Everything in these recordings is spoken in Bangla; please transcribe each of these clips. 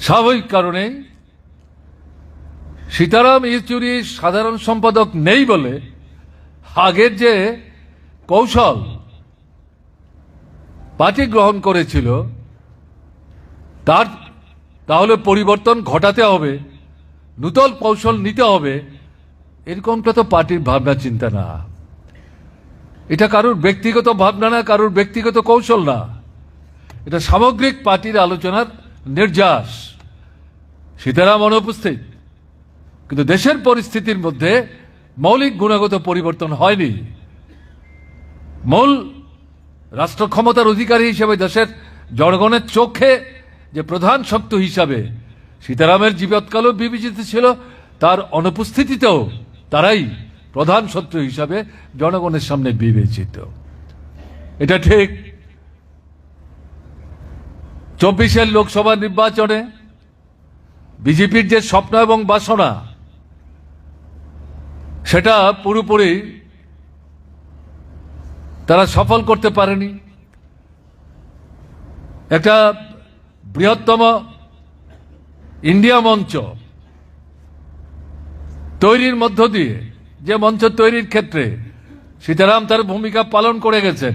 স্বাভাবিক কারণে সীতারাম ইয়েচুরি সাধারণ সম্পাদক নেই বলে আগের যে কৌশল পার্টি গ্রহণ করেছিল, তার তাহলে পরিবর্তন ঘটাতে হবে, নূতন কৌশল নিতে হবে, এরকমটা তো পার্টির ভাবনা চিন্তা না। এটা কারোর ব্যক্তিগত ভাবনা না, কারোর ব্যক্তিগত কৌশল না। এটা সামগ্রিক পার্টির আলোচনার নির্যাস। সীতারাম অনুপস্থিত। কিন্তু দেশের পরিস্থিতির মধ্যে মৌলিক গুণগত পরিবর্তন হয়নি। মূল রাষ্ট্র ক্ষমতার অধিকারী হিসেবে দেশের জনগণের চোখে যে প্রধান শক্তি হিসাবে সীতারামের জীবৎকালও বিবেচিত ছিল, তার অনুপস্থিতিতেও তারাই প্রধান শত্রু হিসাবে জনগণের সামনে বিবেচিত। এটা ঠিক। চব্বিশের লোকসভা নির্বাচনে বিজেপির যে স্বপ্ন এবং বাসনা, সেটা পুরোপুরি তারা সফল করতে পারেনি। একটা বৃহত্তম ইন্ডিয়া মঞ্চ তৈরির মধ্য দিয়ে, যে মঞ্চ তৈরির ক্ষেত্রে সীতারাম তার ভূমিকা পালন করে গেছেন,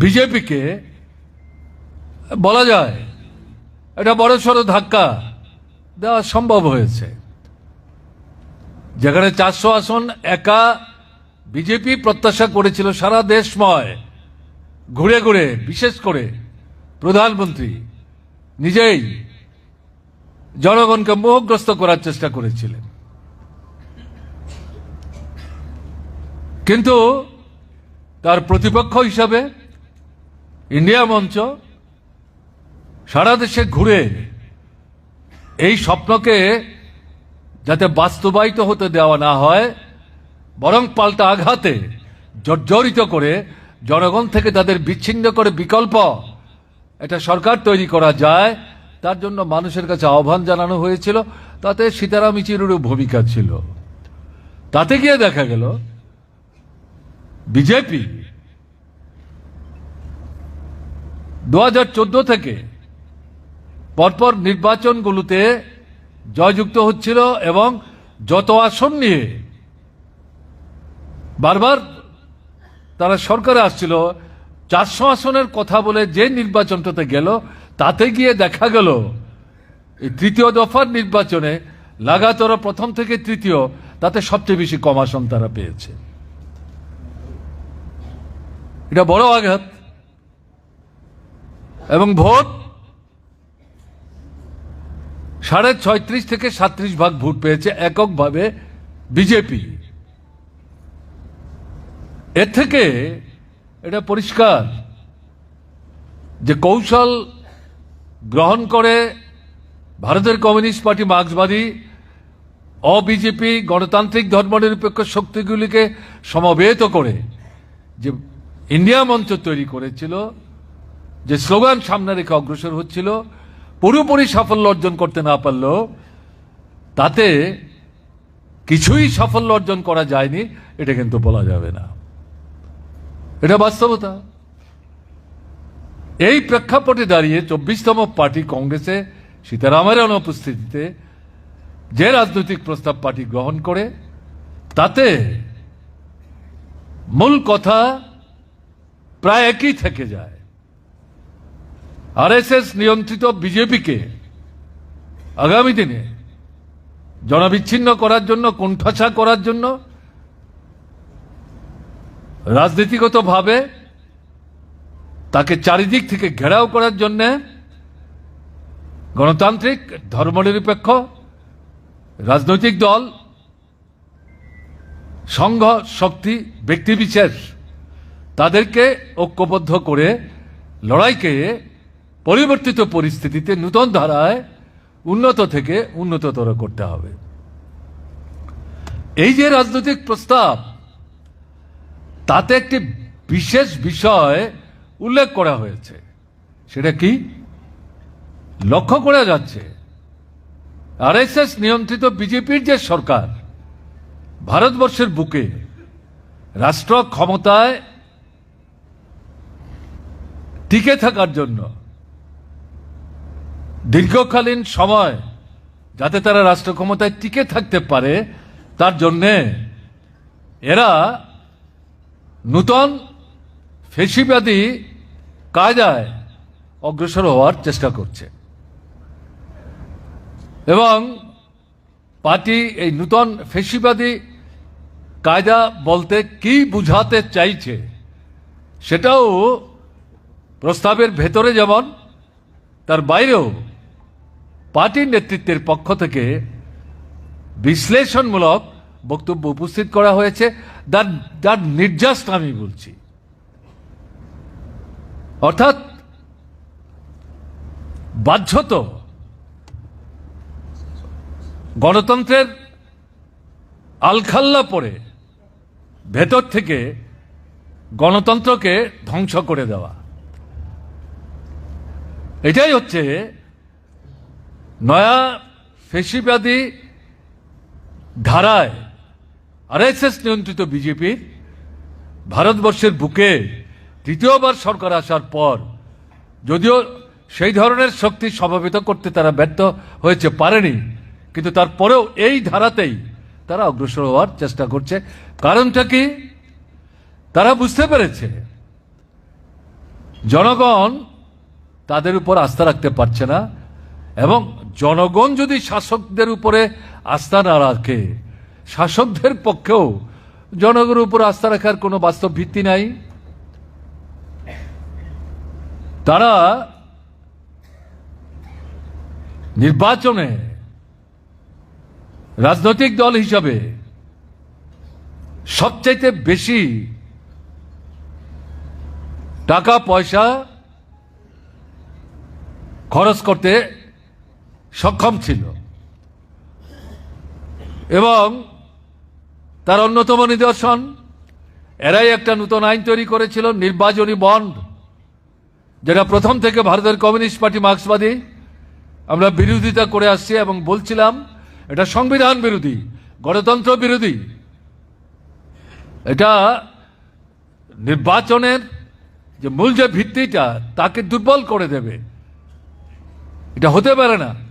বিজেপিকে বলা যায় এটা বড়সড় ধাক্কা দেওয়া সম্ভব হয়েছে। যেখানে চারশো আসন একা বিজেপি প্রত্যাশা করেছিল সারা দেশময়। ঘুরে ঘুরে, বিশেষ করে প্রধানমন্ত্রী নিজেই জনগণকে মোহগ্রস্ত করার চেষ্টা করেছিলেন। কিন্তু তার প্রতিপক্ষ হিসাবে ইন্ডিয়া মঞ্চ সারা দেশে ঘুরে এই স্বপ্নকে যাতে বাস্তবায়িত হতে দেওয়া না হয়, বরং পাল্টা আঘাতে জর্জরিত করে জনগণ থেকে তাদের বিচ্ছিন্ন করে বিকল্প এটা সরকার তৈরি করা যায়, তার জন্য মানুষের কাছে আহ্বান জানানো হয়েছিল, তাতে সীতারাম ইচিরুরও ভূমিকা ছিল। তাতে গিয়ে দেখা গেল, বিজেপি দু হাজার চোদ্দ থেকে পরপর নির্বাচনগুলোতে জয়যুক্ত হচ্ছিল এবং যত আসন নিয়ে বারবার তারা সরকারে আসছিল, চারশো আসনের কথা বলে যে নির্বাচনটাতে গেল, তাতে গিয়ে দেখা গেল তৃতীয় দফার নির্বাচনে লাগাতার প্রথম থেকে তৃতীয়, তাতে সবচেয়ে বেশি কম আসন তারা পেয়েছে। এটা বড় আঘাত। এবং ভোট সাড়ে ছয়ত্রিশ থেকে সাত্রিশ ভাগ ভোট পেয়েছে এককভাবে বিজেপি। এর থেকে এটা পরিষ্কার যে কৌশল গ্রহণ করে ভারতের কমিউনিস্ট পার্টি মার্ক্সবাদী অবিজেপি গণতান্ত্রিক ধর্মনিরপেক্ষ শক্তিগুলিকে সমবেত করে যে ইন্ডিয়া মঞ্চ তৈরি করেছিল, যে স্লোগান সামনে রেখে অগ্রসর হচ্ছিল পুরোপুরি সাফল্য অর্জন করতে না পারলেও তাতে কিছুই সাফল্য অর্জন করা যায়নি, এটা কিন্তু বলা যাবে না। এটা বাস্তবতা। এই প্রেক্ষাপটে দাঁড়িয়ে চব্বিশতম পার্টি কংগ্রেসে সীতারামের অনুপস্থিতিতে যে রাজনৈতিক প্রস্তাব পার্টি গ্রহণ করে, তাতে মূল কথা প্রায় একই থেকে যায়। আরএসএস নিয়ন্ত্রিত বিজেপিকে আগামী দিনে জনবিচ্ছিন্ন করার জন্য, কোণঠাসা করার জন্য রাজনীতিগতভাবে তাকে চারিদিক থেকে ঘেরাও করার জন্য গণতান্ত্রিক, ধর্মনিরপেক্ষ রাজনৈতিক দল, সংঘ, শক্তি, ব্যক্তিবিশেষ, তাদেরকে ঐক্যবদ্ধ করে লড়াইকে পরিবর্তিত পরিস্থিতিতে নূতন ধারায় উন্নত থেকে উন্নততর করতে হবে। এই যে রাজনৈতিক প্রস্তাব, তাতে একটি বিশেষ বিষয় উল্লেখ করা হয়েছে। সেটা কি? লক্ষ্য করা যাচ্ছে, আরএসএস নিয়ন্ত্রিত বিজেপির যে সরকার, ভারতবর্ষের বুকে রাষ্ট্র ক্ষমতায় টিকে থাকার জন্য দীর্ঘকালীন সময় যাতে তারা রাষ্ট্র ক্ষমতায় টিকে থাকতে পারে, তার জন্যে এরা নূতন ফেসিবাদী কায়দায় অগ্রসর হওয়ার চেষ্টা করছে। এবং পার্টি এই নূতন ফেসিবাদী কায়দা বলতে কি বুঝাতে চাইছে, সেটাও প্রস্তাবের ভেতরে যেমন, তার বাইরেও পার্টির নেতৃত্বের পক্ষ থেকে বিশ্লেষণমূলক বক্তব্য উপস্থিত করা হয়েছে। তার তার নির্যাস আমি বলছি। অর্থাৎ বাধ্যত গণতন্ত্রের আলখাল্লা পরে ভেতর থেকে গণতন্ত্রকে ধ্বংস করে দেওয়া। এটাই হচ্ছে নয়া ফেসিবাদী ধারায় আরএসএস নিয়ন্ত্রিত বিজেপির ভারতবর্ষের বুকে তৃতীয়বার সরকার আসার পর, যদিও সেই ধরনের শক্তি সমাবেত করতে তারা ব্যর্থ হয়েছে, পারেনি। কিন্তু তারপরেও এই ধারাতেই তারা অগ্রসর হওয়ার চেষ্টা করছে। কারণটা কি? তারা বুঝতে পেরেছে, জনগণ তাদের উপর আস্থা রাখতে পারছে না। এবং জনগণ যদি শাসকদের উপরে আস্থা না রাখে, শাসকদের পক্ষেও জনগণের উপর আস্থা রাখার কোনো বাস্তব ভিত্তি নাই। তারা নির্বাচনে রাজনৈতিক দল হিসাবে সবচাইতে বেশি টাকা পয়সা খরচ করতে সক্ষম ছিল। এবং তার অন্যতম নিদর্শন, এরাই একটা নতুন আইন তৈরি করেছিল, নির্বাচনী বন্ড, যেটা প্রথম থেকে ভারতের কমিউনিস্ট পার্টি মার্ক্সবাদী। আমরা বিরোধিতা করে আসছি এবং বলছিলাম, এটা সংবিধান বিরোধী, গণতন্ত্র বিরোধী। এটা নির্বাচনের যে মূল যে ভিত্তিটা, তাকে দুর্বল করে দেবে। এটা হতে পারে না।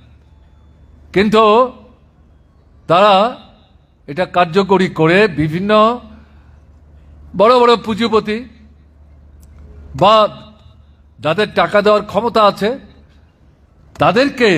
কিন্তু তারা এটা কার্যকরী করে বিভিন্ন বড় বড় পুঁজিপতি বা যাদের টাকা দেওয়ার ক্ষমতা আছে, তাদেরকে